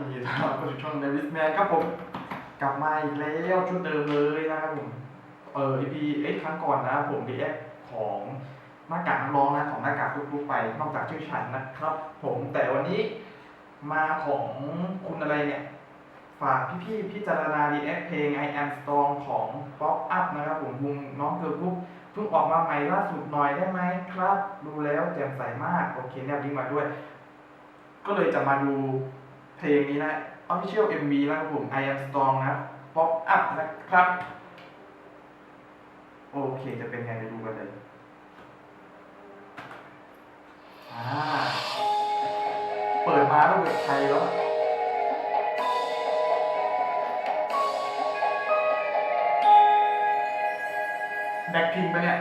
ยินดีต้อนรับเข้าสู่ช่องเดวิสแมนครับผม กลับมาอีกแล้วชุดเดิมเลยนะครับผม เออ EP เอ็ครั้งก่อนนะผมดีแอคของหน้ากากนักร้องนะของหน้ากากทุกๆไป นอกจากชื่อฉันนะครับ ผมแต่วันนี้มาของคุณอะไรเนี่ยฝากพี่ๆพิจารณาดีแอคเพลง I Am Strong ของ Pop Up นะครับผมวงน้องเกิร์ลกรุ๊ปเพิ่งออกมาใหม่ล่าสุดหน่อยได้ไหมครับ ดูแล้วแจ่มใสมาก โอเคเนี่ยลิงก์มาด้วย ก็เลยจะมาดู เพลงนี้นะ Official MV นะครับผม I Am Strong นะ Pop Up นะครับ โอเคจะเป็นไงไปดูกันเลยอ่าเปิดมาต้องเป็นไทยแล้วะแบ็คพิงไปะเนี่ย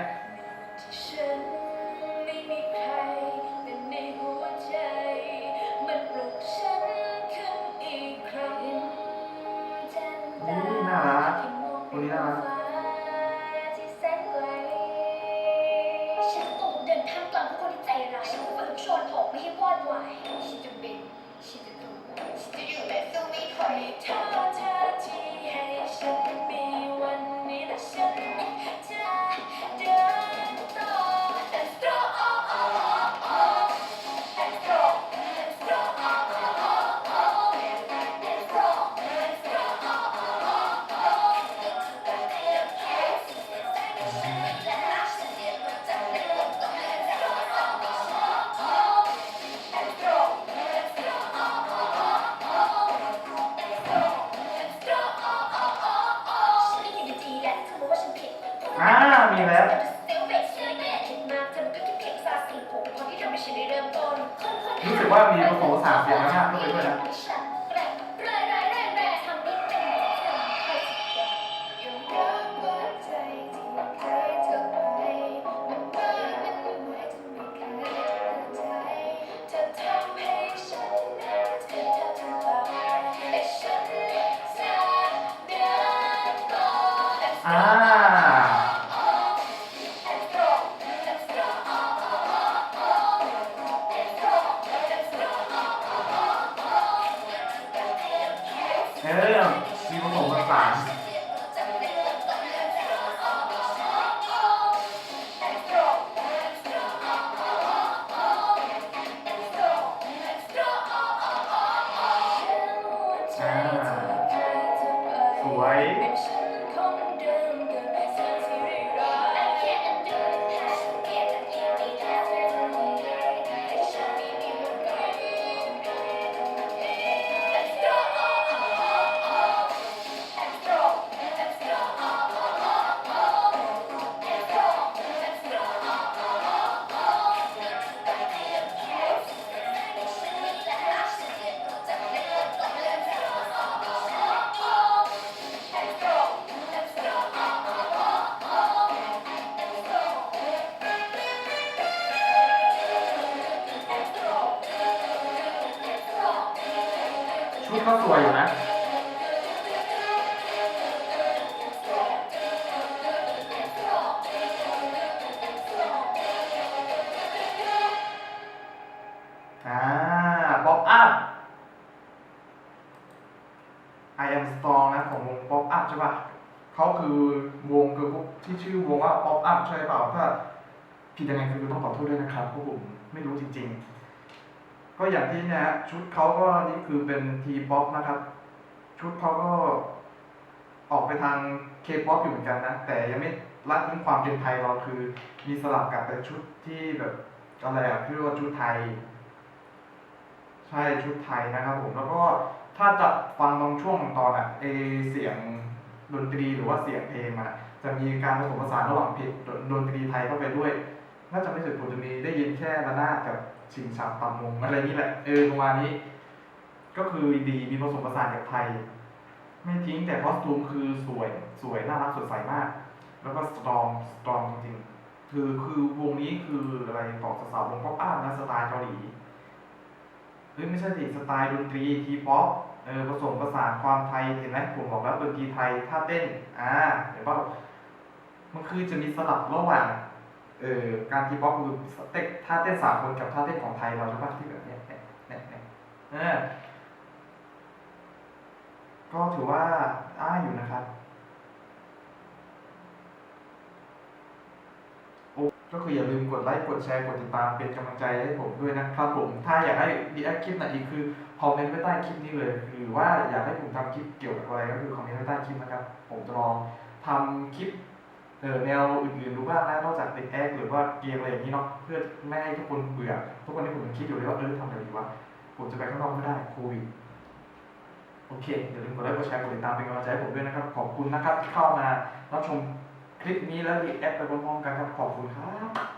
ว่ามีผสมผสานเสียงแล้วนะต้องไปด้วยนะ ส วยชุดก็สวยอยู่นะอ่า Pop Up I am strong นะของวง Pop Up ใช่ป่ะเขาคือวงคือที่ชื่อวงว่า Pop Up ใช่เปล่าถ้าผิดยังไงคือต้องขอโทษด้วยนะครับพวกผมไม่รู้จริง ๆ ก็อย่างที่เนี่ยฮะชุดเขาก็นี่คือเป็นทีป๊อปนะครับ ชุดเขาก็ออกไปทางเคป๊อปอยู่เหมือนกันนะ แต่ยังไม่ละทิ้งความเป็นไทยเราคือ มีสลับกับเป็นชุดที่แบบอะไรอะพี่ว่าชุดไทย ใช่ชุดไทยนะครับ ผมแล้วก็ถ้าจะฟังบางช่วงตอนอะเอเสียงดนตรีหรือว่าเสียงเพลงอะจะมีการผสมผสานระหว่างเพลงดนตรีไทยเข้าไปด้วย น่าจะไม่ถึงผมจะมีได้ยินแค่ระนาดกับชิงชับตำมงอะไรนี่แหละเออประมาณนี้ ก็คือดีมีผสมผสานกับไทย ไม่ทิ้งแต่คอสตูมคือสวยสวยน่ารักสดใสมาก แล้วก็สตรองสตรองจริงๆ คือคือวงนี้คืออะไรของสาวๆวงป๊อปอานะสไตล์เกาหลีเฮ้ยไม่ใช่สิสไตล์ดนตรีทีป๊อปเออผสมผสานความไทยเห็นไหมผมบอกแล้วดนตรีไทยท่าเต้นอ่าเห็นป่ะมันคือจะมีสลับระหว่าง เออการทีป๊อปคือเต้นท่าเต้นสากลกับท่าเต้นของไทยเราใช่ปะที่แบบเนี้ยเนี่ยเนี่ยเนี่ยเออก็ถือว่าอ้าอยู่นะครับโอ้ก็คืออย่าลืมกดไลค์กดแชร์กดติดตามเป็นกำลังใจให้ผมด้วยนะครับผม ถ้าอยากให้ดีแอคคลิปไหนอีกคือคอมเมนต์ไว้ใต้คลิปนี้เลย หรือว่าอยากให้ผมทำคลิปเกี่ยวกับอะไรก็คือคอมเมนต์ไว้ใต้คลิปนะครับ ผมจะลองทำคลิป เออแนวอื่นๆดูบ้างนะนอกจากติดแอคหรือว่าเกมอะไรอย่างนี้เนาะเพื่อไม่ให้ทุกคนเบื่อ ทุกคนที่ผมคิดอยู่เลยว่าเออทำอะไรดีวะผมจะไปข้างนอกไม่ได้โควิดโอเคอย่าลืมกดไลค์กดแชร์กดติดตามเป็นกำลังใจให้ผมด้วยนะครับ ขอบคุณนะครับที่เข้ามารับชมคลิปนี้และรีแอคไปพร้อมๆกันครับขอบคุณครับ